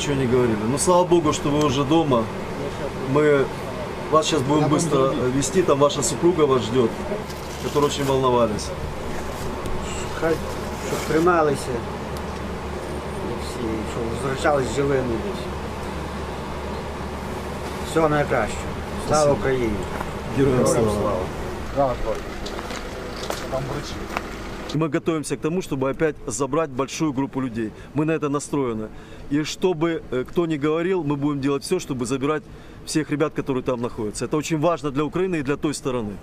ничего не говорили. Но слава богу, что вы уже дома. Мы вас сейчас будем быстро вести, там ваша супруга вас ждет, которая очень волновались. Хай, щоб трималися. І всі, щоб возвращались живими десь. Всього найкраще. Слава Україні! Героям слава. Да, вот. Там врачи. И мы готовимся к тому, чтобы опять забрать большую группу людей. Мы на это настроены. И чтобы э, кто ни говорил, мы будем делать все, чтобы забирать всех ребят, которые там находятся. Это очень важно для Украины и для той стороны.